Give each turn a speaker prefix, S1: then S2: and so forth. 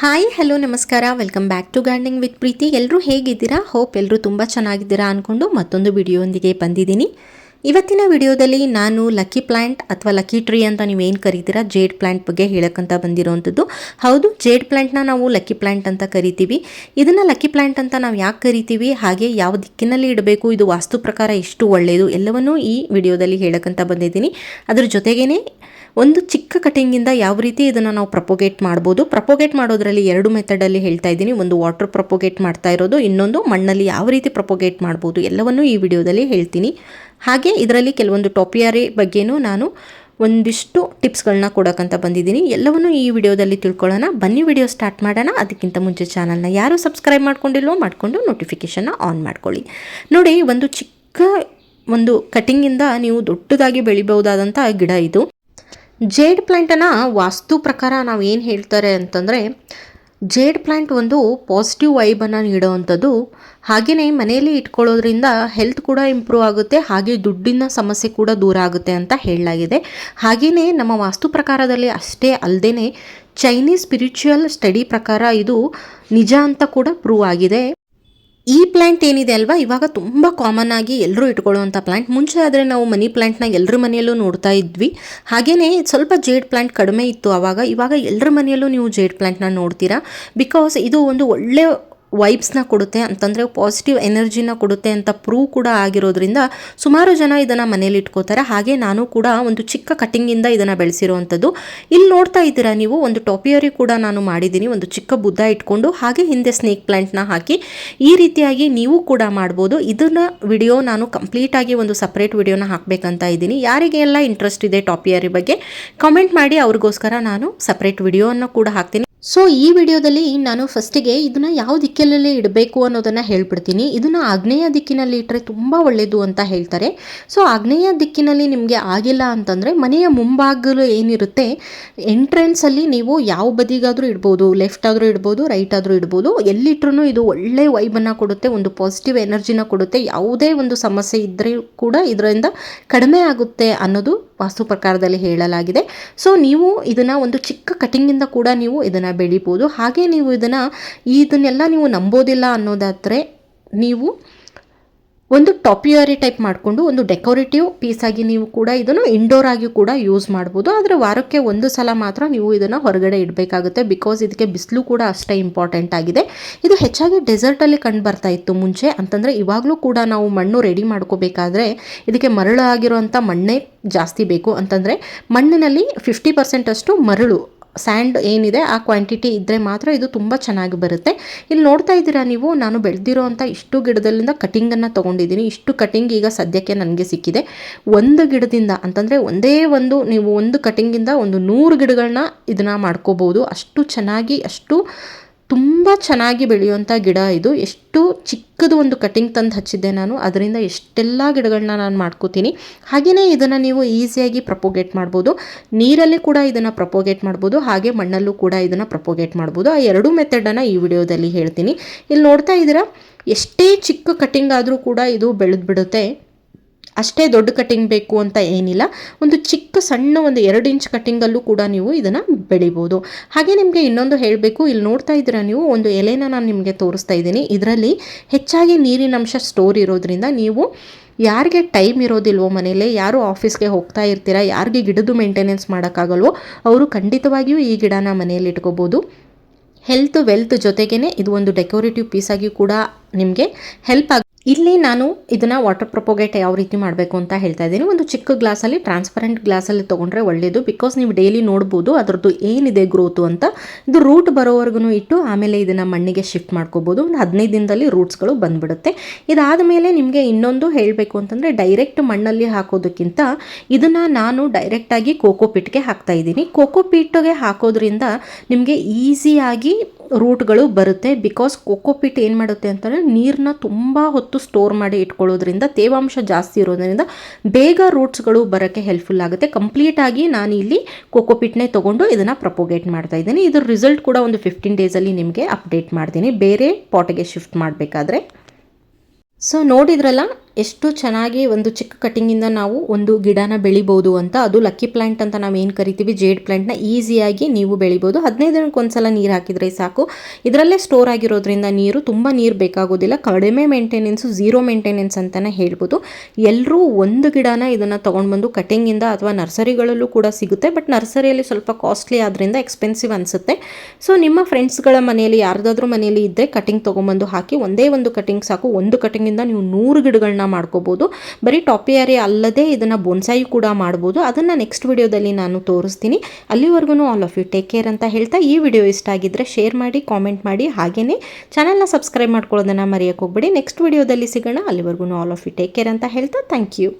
S1: Hi hello ನಮಸ್ಕಾರ. Welcome back to gardening with Preethi ಎಲ್ಲರೂ ಹೇಗಿದ್ದೀರಾ? ಹೋಪ್ ಎಲ್ಲರೂ ತುಂಬ ಚೆನ್ನಾಗಿದ್ದೀರಾ ಅಂದ್ಕೊಂಡು ಮತ್ತೊಂದು ವಿಡಿಯೋಂದಿಗೆ ಬಂದಿದ್ದೀನಿ. ಇವತ್ತಿನ ವಿಡಿಯೋದಲ್ಲಿ ನಾನು ಲಕ್ಕಿ ಪ್ಲ್ಯಾಂಟ್ ಅಥವಾ ಲಕ್ಕಿ ಟ್ರೀ ಅಂತ ನೀವೇನು ಕರಿತೀರಾ? ಜೇಡ್ ಪ್ಲ್ಯಾಂಟ್ ಬಗ್ಗೆ ಹೇಳೋಕ್ಕಂತ ಬಂದಿರೋವಂಥದ್ದು ಹೌದು, ಜೇಡ್ ಪ್ಲ್ಯಾಂಟ್ನ ನಾವು ಲಕ್ಕಿ ಪ್ಲ್ಯಾಂಟ್ ಅಂತ ಕರಿತೀವಿ. ಇದನ್ನು ಲಕ್ಕಿ ಪ್ಲ್ಯಾಂಟ್ ಅಂತ ನಾವು ಯಾಕೆ ಕರಿತೀವಿ? ಹಾಗೆ ಯಾವ ದಿಕ್ಕಿನಲ್ಲಿ ಇಡಬೇಕು? ಇದು ವಾಸ್ತು ಪ್ರಕಾರ ಎಷ್ಟು ಒಳ್ಳೆಯದು ಎಲ್ಲವನ್ನೂ ಈ ವಿಡಿಯೋದಲ್ಲಿ ಹೇಳೋಕ್ಕಂತ ಬಂದಿದ್ದೀನಿ. ಅದ್ರ ಜೊತೆಗೇ ಒಂದು ಚಿಕ್ಕ ಕಟಿಂಗಿಂದ ಯಾವ ರೀತಿ ಇದನ್ನು ನಾವು ಪ್ರಪೋಗೇಟ್ ಮಾಡ್ಬೋದು? ಪ್ರಪೋಗೇಟ್ ಮಾಡೋದ್ರಲ್ಲಿ ಎರಡು ಮೆಥಡಲ್ಲಿ ಹೇಳ್ತಾ ಇದ್ದೀನಿ. ಒಂದು ವಾಟರ್ ಪ್ರಪೋಗೇಟ್ ಮಾಡ್ತಾ ಇರೋದು, ಇನ್ನೊಂದು ಮಣ್ಣಲ್ಲಿ ಯಾವ ರೀತಿ ಪ್ರಪೋಗೇಟ್ ಮಾಡ್ಬೋದು? ಎಲ್ಲವನ್ನೂ ಈ ವಿಡಿಯೋದಲ್ಲಿ ಹೇಳ್ತೀನಿ. ಹಾಗೆ ಇದರಲ್ಲಿ ಕೆಲವೊಂದು ಟಾಪಿಯಾರಿ ಬಗ್ಗೆನೂ ನಾನು ಒಂದಿಷ್ಟು ಟಿಪ್ಸ್ಗಳನ್ನ ಕೊಡೋಕ್ಕಂತ ಬಂದಿದ್ದೀನಿ. ಎಲ್ಲವನ್ನೂ ಈ ವಿಡಿಯೋದಲ್ಲಿ ತಿಳ್ಕೊಳ್ಳೋಣ. ಬನ್ನಿ ವಿಡಿಯೋ ಸ್ಟಾರ್ಟ್ ಮಾಡೋಣ. ಅದಕ್ಕಿಂತ ಮುಂಚೆ ಚಾನಲ್ನ ಯಾರು ಸಬ್ಸ್ಕ್ರೈಬ್ ಮಾಡ್ಕೊಂಡಿಲ್ವೋ ಮಾಡಿಕೊಂಡು ನೋಟಿಫಿಕೇಷನ್ನ ಆನ್ ಮಾಡ್ಕೊಳ್ಳಿ. ನೋಡಿ, ಒಂದು ಚಿಕ್ಕ ಒಂದು ಕಟಿಂಗಿಂದ ನೀವು ದೊಡ್ಡದಾಗಿ ಬೆಳಿಬಹುದಾದಂಥ ಗಿಡ ಇದು. ಜೇಡ್ ಪ್ಲ್ಯಾಂಟನ್ನು ವಾಸ್ತು ಪ್ರಕಾರ ನಾವು ಏನು ಹೇಳ್ತಾರೆ ಅಂತಂದರೆ ಜೇಡ್ ಪ್ಲ್ಯಾಂಟ್ ಒಂದು ಪಾಸಿಟಿವ್ ವೈಬನ್ನು ನೀಡೋವಂಥದ್ದು. ಹಾಗೆಯೇ ಮನೆಯಲ್ಲಿ ಇಟ್ಕೊಳ್ಳೋದ್ರಿಂದ ಹೆಲ್ತ್ ಕೂಡ ಇಂಪ್ರೂವ್ ಆಗುತ್ತೆ, ಹಾಗೆ ದುಡ್ಡಿನ ಸಮಸ್ಯೆ ಕೂಡ ದೂರ ಆಗುತ್ತೆ ಅಂತ ಹೇಳಲಾಗಿದೆ. ಹಾಗೆಯೇ ನಮ್ಮ ವಾಸ್ತು ಪ್ರಕಾರದಲ್ಲಿ ಅಷ್ಟೇ ಅಲ್ಲದೆ ಚೈನೀಸ್ ಸ್ಪಿರಿಚುವಲ್ ಸ್ಟಡಿ ಪ್ರಕಾರ ಇದು ನಿಜ ಅಂತ ಕೂಡ ಪ್ರೂವ್ ಆಗಿದೆ. ಈ ಪ್ಲ್ಯಾಂಟ್ ಏನಿದೆ ಅಲ್ವಾ? ಇವಾಗ ತುಂಬ ಕಾಮನ್ ಆಗಿ ಎಲ್ಲರೂ ಇಟ್ಕೊಳ್ಳುವಂಥ ಪ್ಲ್ಯಾಂಟ್ ಮುಂಚೆ ಆದರೆ ನಾವು ಮನಿ ಪ್ಲ್ಯಾಂಟ್ನ ಎಲ್ಲರ ಮನೆಯಲ್ಲೂ ನೋಡ್ತಾ ಇದ್ವಿ. ಹಾಗೆಯೇ ಸ್ವಲ್ಪ ಜೇಡ್ ಪ್ಲ್ಯಾಂಟ್ ಕಡಿಮೆ ಇತ್ತು ಆವಾಗ ಇವಾಗ ಎಲ್ಲರ ಮನೆಯಲ್ಲೂ ನೀವು ಜೇಡ್ ಪ್ಲ್ಯಾಂಟ್ನ ನೋಡ್ತೀರಾ? ಬಿಕಾಸ್ ಇದು ಒಂದು ಒಳ್ಳೆ ವೈಬ್ಸ್ನ ಕೊಡುತ್ತೆ ಅಂತಂದರೆ ಪಾಸಿಟಿವ್ ಎನರ್ಜಿನ ಕೊಡುತ್ತೆ ಅಂತ ಪ್ರೂವ್ ಕೂಡ ಆಗಿರೋದ್ರಿಂದ ಸುಮಾರು ಜನ ಇದನ್ನು ಮನೇಲಿ ಇಟ್ಕೋತಾರೆ. ಹಾಗೆ ನಾನು ಕೂಡ ಒಂದು ಚಿಕ್ಕ ಕಟ್ಟಿಂಗಿಂದ ಇದನ್ನು ಬೆಳೆಸಿರುವಂಥದ್ದು. ಇಲ್ಲಿ ನೋಡ್ತಾ ಇದ್ದೀರಾ ನೀವು? ಒಂದು ಟಾಪಿಯರಿ ಕೂಡ ನಾನು ಮಾಡಿದ್ದೀನಿ. ಒಂದು ಚಿಕ್ಕ ಬುದ್ಧ ಇಟ್ಕೊಂಡು ಹಾಗೆ ಹಿಂದೆ ಸ್ನೇಕ್ ಪ್ಲ್ಯಾಂಟ್ನ ಹಾಕಿ ಈ ರೀತಿಯಾಗಿ ನೀವು ಕೂಡ ಮಾಡ್ಬೋದು. ಇದನ್ನು ವಿಡಿಯೋ ನಾನು ಕಂಪ್ಲೀಟಾಗಿ ಒಂದು ಸಪ್ರೇಟ್ ವಿಡಿಯೋನ ಹಾಕಬೇಕಂತ ಇದ್ದೀನಿ. ಯಾರಿಗೆಲ್ಲ ಇಂಟ್ರೆಸ್ಟ್ ಇದೆ ಟಾಪಿಯರಿ ಬಗ್ಗೆ ಕಮೆಂಟ್ ಮಾಡಿ ಅವ್ರಿಗೋಸ್ಕರ ನಾನು ಸಪ್ರೇಟ್ ವಿಡಿಯೋನ ಕೂಡ ಹಾಕ್ತೀನಿ. ಸೊ ಈ ವಿಡಿಯೋದಲ್ಲಿ ನಾನು ಫಸ್ಟಿಗೆ ಇದನ್ನ ಯಾವ ದಿಕ್ಕಿನಲ್ಲಿ ಇಡಬೇಕು ಅನ್ನೋದನ್ನು ಹೇಳ್ಬಿಡ್ತೀನಿ. ಇದನ್ನ ಆಗ್ನೇಯ ದಿಕ್ಕಿನಲ್ಲಿ ಇಟ್ಟರೆ ತುಂಬ ಒಳ್ಳೆಯದು ಅಂತ ಹೇಳ್ತಾರೆ. ಸೊ ಆಗ್ನೇಯ ದಿಕ್ಕಿನಲ್ಲಿ ನಿಮಗೆ ಆಗಿಲ್ಲ ಅಂತಂದರೆ ಮನೆಯ ಮುಂಭಾಗಲು ಏನಿರುತ್ತೆ ಎಂಟ್ರೆನ್ಸಲ್ಲಿ ನೀವು ಯಾವ ಬದಿಗಾದರೂ ಇಡ್ಬೋದು ಲೆಫ್ಟ್ ಆದರೂ ಇಡ್ಬೋದು ರೈಟ್ ಆದರೂ ಇಡ್ಬೋದು. ಎಲ್ಲಿಟ್ರೂ ಇದು ಒಳ್ಳೆ ವೈಬನ್ನು ಕೊಡುತ್ತೆ, ಒಂದು ಪಾಸಿಟಿವ್ ಎನರ್ಜಿನ ಕೊಡುತ್ತೆ. ಯಾವುದೇ ಒಂದು ಸಮಸ್ಯೆ ಇದ್ದರೆ ಕೂಡ ಇದರಿಂದ ಕಡಿಮೆ ಆಗುತ್ತೆ ಅನ್ನೋದು ವಾಸ್ತು ಪ್ರಕಾರದಲ್ಲಿ ಹೇಳಲಾಗಿದೆ. ಸೊ ನೀವು ಇದನ್ನು ಒಂದು ಚಿಕ್ಕ ಕಟಿಂಗಿಂದ ಕೂಡ ನೀವು ಇದನ್ನು ಬೆಳಿಬೋದು. ಹಾಗೆ ನೀವು ಇದನ್ನು, ಇದನ್ನೆಲ್ಲ ನೀವು ನಂಬೋದಿಲ್ಲ ಅನ್ನೋದಾದರೆ, ನೀವು ಒಂದು ಟಾಪಿಯರಿ ಟೈಪ್ ಮಾಡಿಕೊಂಡು ಒಂದು ಡೆಕೋರೇಟಿವ್ ಪೀಸ್ ಆಗಿ ನೀವು ಕೂಡ ಇದನ್ನು ಇಂಡೋರ್ ಆಗಿ ಕೂಡ ಯೂಸ್ ಮಾಡ್ಬೋದು. ಆದರೆ ವಾರಕ್ಕೆ ಒಂದು ಸಲ ಮಾತ್ರ ನೀವು ಇದನ್ನು ಹೊರಗಡೆ ಇಡಬೇಕಾಗುತ್ತೆ. ಬಿಕಾಸ್ ಇದಕ್ಕೆ ಬಿಸಿಲು ಕೂಡ ಅಷ್ಟೇ ಇಂಪಾರ್ಟೆಂಟ್ ಆಗಿದೆ. ಇದು ಹೆಚ್ಚಾಗಿ ಡೆಸರ್ಟಲ್ಲಿ ಕಂಡು ಬರ್ತಾ ಇತ್ತು ಮುಂಚೆ. ಅಂತಂದರೆ ಇವಾಗಲೂ ಕೂಡ ನಾವು ಮಣ್ಣು ರೆಡಿ ಮಾಡ್ಕೋಬೇಕಾದ್ರೆ ಇದಕ್ಕೆ ಮರಳು ಆಗಿರುವಂಥ ಮಣ್ಣೇ ಜಾಸ್ತಿ ಬೇಕು. ಅಂತಂದರೆ ಮಣ್ಣಿನಲ್ಲಿ ಫಿಫ್ಟಿ ಪರ್ಸೆಂಟಷ್ಟು ಮರಳು ಸ್ಯಾಂಡ್ ಏನಿದೆ, ಆ ಕ್ವಾಂಟಿಟಿ ಇದ್ದರೆ ಮಾತ್ರ ಇದು ತುಂಬ ಚೆನ್ನಾಗಿ ಬರುತ್ತೆ. ಇಲ್ಲಿ ನೋಡ್ತಾ ಇದ್ದೀರಾ ನೀವು, ನಾನು ಬೆಳೆದಿರೋ ಅಂಥ ಇಷ್ಟು ಗಿಡದಲ್ಲಿಂದ ಕಟಿಂಗನ್ನು ತೊಗೊಂಡಿದ್ದೀನಿ. ಇಷ್ಟು ಕಟಿಂಗ್ ಈಗ ಸದ್ಯಕ್ಕೆ ನನಗೆ ಸಿಕ್ಕಿದೆ. ಒಂದು ಗಿಡದಿಂದ ಅಂತಂದರೆ ಒಂದೇ ಒಂದು, ನೀವು ಒಂದು ಕಟಿಂಗಿಂದ ಒಂದು ನೂರು ಗಿಡಗಳನ್ನ ಇದನ್ನು ಮಾಡ್ಕೋಬೋದು. ಅಷ್ಟು ಚೆನ್ನಾಗಿ, ಅಷ್ಟು ತುಂಬ ಚೆನ್ನಾಗಿ ಬೆಳೆಯುವಂಥ ಗಿಡ ಇದು. ಎಷ್ಟು ಚಿಕ್ಕದು ಒಂದು ಕಟಿಂಗ್ ತಂದು ಹಚ್ಚಿದ್ದೆ ನಾನು. ಅದರಿಂದ ಎಷ್ಟೆಲ್ಲ ಗಿಡಗಳನ್ನ ನಾನು ಮಾಡ್ಕೋತೀನಿ. ಹಾಗೆಯೇ ಇದನ್ನು ನೀವು ಈಸಿಯಾಗಿ ಪ್ರಪೋಗೇಟ್ ಮಾಡ್ಬೋದು. ನೀರಲ್ಲಿ ಕೂಡ ಇದನ್ನು ಪ್ರಪೋಗೇಟ್ ಮಾಡ್ಬೋದು. ಹಾಗೆ ಮಣ್ಣಲ್ಲೂ ಕೂಡ ಇದನ್ನು ಪ್ರಪೋಗೇಟ್ ಮಾಡ್ಬೋದು. ಆ ಎರಡೂ ಮೆಥಡನ್ನು ಈ ವಿಡಿಯೋದಲ್ಲಿ ಹೇಳ್ತೀನಿ. ಇಲ್ಲಿ ನೋಡ್ತಾ ಇದ್ದೀರಾ? ಎಷ್ಟೇ ಚಿಕ್ಕ ಕಟಿಂಗ್ ಆದರೂ ಕೂಡ ಇದು ಬೆಳೆದು ಬಿಡುತ್ತೆ ಅಷ್ಟೇ ದೊಡ್ಡ ಕಟ್ಟಿಂಗ್ ಬೇಕು ಅಂತ ಏನಿಲ್ಲ. ಒಂದು ಚಿಕ್ಕ ಸಣ್ಣ ಒಂದು ಎರಡು ಇಂಚ್ ಕಟ್ಟಿಂಗಲ್ಲೂ ಕೂಡ ನೀವು ಇದನ್ನು ಬೆಳಿಬೋದು. ಹಾಗೆ ನಿಮಗೆ ಇನ್ನೊಂದು ಹೇಳಬೇಕು, ಇಲ್ಲಿ ನೋಡ್ತಾ ಇದ್ದೀರಾ ನೀವು, ಒಂದು ಎಲೆನ ನಾನು ನಿಮಗೆ ತೋರಿಸ್ತಾ ಇದ್ದೀನಿ. ಇದರಲ್ಲಿ ಹೆಚ್ಚಾಗಿ ನೀರಿನ ಅಂಶ ಸ್ಟೋರ್ ಇರೋದ್ರಿಂದ ನೀವು ಯಾರಿಗೆ ಟೈಮ್ ಇರೋದಿಲ್ವೋ ಮನೇಲಿ ಯಾರು ಆಫೀಸ್ಗೆ ಹೋಗ್ತಾ ಇರ್ತೀರಾ, ಯಾರಿಗೆ ಗಿಡದ್ದು ಮೇಂಟೆನೆನ್ಸ್ ಮಾಡೋಕ್ಕಾಗಲ್ವೋ, ಅವರು ಖಂಡಿತವಾಗಿಯೂ ಈ ಗಿಡನ ಮನೆಯಲ್ಲಿ ಇಟ್ಕೋಬೋದು. ಹೆಲ್ತ್ ವೆಲ್ತ್ ಜೊತೆಗೇ ಇದು ಒಂದು ಡೆಕೋರೇಟಿವ್ ಪೀಸಾಗಿ ಕೂಡ ನಿಮಗೆ ಹೆಲ್ಪ್ ಆಗ ಇಲ್ಲಿ ನಾನು ಇದನ್ನು ವಾಟರ್ ಪ್ರೊಪೋಗೇಟ್ ಯಾವ ರೀತಿ ಮಾಡಬೇಕು ಅಂತ ಹೇಳ್ತಾ ಇದ್ದೀನಿ. ಒಂದು ಚಿಕ್ಕ ಗ್ಲಾಸಲ್ಲಿ ಟ್ರಾನ್ಸ್ಪರೆಂಟ್ ಗ್ಲಾಸಲ್ಲಿ ತೊಗೊಂಡ್ರೆ ಒಳ್ಳೆಯದು ಬಿಕಾಸ್ ನೀವು ಡೈಲಿ ನೋಡ್ಬೋದು, ಅದರದ್ದು ಏನಿದೆ ಗ್ರೋತು ಅಂತ, ಇದು ರೂಟ್ ಬರೋವರೆಗೂ ಇಟ್ಟು ಆಮೇಲೆ ಇದನ್ನು ಮಣ್ಣಿಗೆ ಶಿಫ್ಟ್ ಮಾಡ್ಕೋಬೋದು. ಒಂದು ಹದಿನೈದು ದಿನದಲ್ಲಿ ರೂಟ್ಸ್ಗಳು ಬಂದ್ಬಿಡುತ್ತೆ. ಇದಾದ ಮೇಲೆ ನಿಮಗೆ ಇನ್ನೊಂದು ಹೇಳಬೇಕು ಅಂತಂದರೆ ಡೈರೆಕ್ಟ್ ಮಣ್ಣಲ್ಲಿ ಹಾಕೋದಕ್ಕಿಂತ ಇದನ್ನು ನಾನು ಡೈರೆಕ್ಟಾಗಿ ಕೋಕೋ ಪಿಟ್ಗೆ ಹಾಕ್ತಾ ಇದ್ದೀನಿ. ಕೋಕೋ ಪಿಟ್ಗೆ ಹಾಕೋದ್ರಿಂದ ನಿಮಗೆ ಈಸಿಯಾಗಿ ರೂಟ್ಗಳು ಬರುತ್ತೆ. ಬಿಕಾಸ್ ಕೋಕೋಪಿಟ್ ಏನು ಮಾಡುತ್ತೆ ಅಂತಂದರೆ ನೀರನ್ನ ತುಂಬ ಹೊತ್ತು ಸ್ಟೋರ್ ಮಾಡಿ ಇಟ್ಕೊಳ್ಳೋದ್ರಿಂದ, ತೇವಾಂಶ ಜಾಸ್ತಿ ಇರೋದರಿಂದ ಬೇಗ ರೂಟ್ಸ್ಗಳು ಬರೋಕ್ಕೆ ಹೆಲ್ಪ್ಫುಲ್ ಆಗುತ್ತೆ. ಕಂಪ್ಲೀಟಾಗಿ ನಾನು ಇಲ್ಲಿ ಕೋಕೋಪಿಟ್ನೇ ತೊಗೊಂಡು ಇದನ್ನು ಪ್ರಪೋಗೇಟ್ ಮಾಡ್ತಾ ಇದ್ದೀನಿ. ಇದ್ರ ರಿಸಲ್ಟ್ ಕೂಡ ಒಂದು ಫಿಫ್ಟೀನ್ ಡೇಸಲ್ಲಿ ನಿಮಗೆ ಅಪ್ಡೇಟ್ ಮಾಡ್ತೀನಿ. ಬೇರೆ ಪಾಟಿಗೆ ಶಿಫ್ಟ್ ಮಾಡಬೇಕಾದ್ರೆ. ಸೊ ನೋಡಿದ್ರಲ್ಲ ಎಷ್ಟು ಚೆನ್ನಾಗಿ ಒಂದು ಚಿಕ್ಕ ಕಟ್ಟಿಂಗಿಂದ ನಾವು ಒಂದು ಗಿಡನ ಬೆಳಿಬೋದು ಅಂತ, ಅದು ಲಕ್ಕಿ ಪ್ಲಾಂಟ್ ಅಂತ ನಾವು ಏನು ಕರಿತೀವಿ, ಜೇಡ್ ಪ್ಲ್ಯಾಂಟ್ನ ಈಸಿಯಾಗಿ ನೀವು ಬೆಳಿಬೋದು. ಹದಿನೈದು ದಿನಕ್ಕೆ ಒಂದ್ಸಲ ನೀರು ಹಾಕಿದರೆ ಸಾಕು. ಇದರಲ್ಲೇ ಸ್ಟೋರ್ ಆಗಿರೋದ್ರಿಂದ ನೀರು, ತುಂಬ ನೀರು ಬೇಕಾಗೋದಿಲ್ಲ. ಕಡಿಮೆ ಮೇಂಟೆನೆನ್ಸು, ಝೀರೋ ಮೇಂಟೆನೆನ್ಸ್ ಅಂತಲೇ ಹೇಳ್ಬೋದು. ಎಲ್ಲರೂ ಒಂದು ಗಿಡನ ಇದನ್ನು ತೊಗೊಂಡು ಬಂದು ಕಟಿಂಗಿಂದ ಅಥವಾ ನರ್ಸರಿಗಳಲ್ಲೂ ಕೂಡ ಸಿಗುತ್ತೆ. ಬಟ್ ನರ್ಸರಿಯಲ್ಲಿ ಸ್ವಲ್ಪ ಕಾಸ್ಟ್ಲಿ ಆದ್ದರಿಂದ ಎಕ್ಸ್ಪೆನ್ಸಿವ್ ಅನಿಸುತ್ತೆ. ಸೊ, ನಿಮ್ಮ ಫ್ರೆಂಡ್ಸ್ಗಳ ಮನೆಯಲ್ಲಿ ಯಾರ್ದಾದ್ರೂ ಮನೆಯಲ್ಲಿ ಇದ್ದರೆ ಕಟಿಂಗ್ ತೊಗೊಂಬಂದು ಹಾಕಿ, ಒಂದೇ ಒಂದು ಕಟಿಂಗ್ ಸಾಕು. ಒಂದು ಕಟಿಂಗಿಂದ ನೀವು ನೂರು ಗಿಡಗಳನ್ನ ಮಾಡ್ಕೋಬೋದು. ಬರೀ ಟಾಪಿಯಾರಿ ಅಲ್ಲದೆ ಇದನ್ನು ಬೊನ್ಸಾಯಿ ಕೂಡ ಮಾಡ್ಬೋದು. ಅದನ್ನು ನೆಕ್ಸ್ಟ್ ವಿಡಿಯೋದಲ್ಲಿ ನಾನು ತೋರಿಸ್ತೀನಿ. ಅಲ್ಲಿವರೆಗೂ all of you take care ಅಂತ ಹೇಳ್ತಾ ಈ ವಿಡಿಯೋ ಇಷ್ಟ ಆಗಿದ್ದರೆ ಶೇರ್ ಮಾಡಿ ಕಾಮೆಂಟ್ ಮಾಡಿ. ಹಾಗೆಯೇ ಚಾನಲ್ನ ಸಬ್ಸ್ಕ್ರೈಬ್ ಮಾಡ್ಕೊಳ್ಳೋದನ್ನು ಮರೆಯೋಕ್ಕೆ ಹೋಗ್ಬೇಡಿ. ನೆಕ್ಸ್ಟ್ ವಿಡಿಯೋದಲ್ಲಿ ಸಿಗೋಣ. ಅಲ್ಲಿವರೆಗೂ all of you take care ಅಂತ ಹೇಳ್ತಾ ಥ್ಯಾಂಕ್ ಯು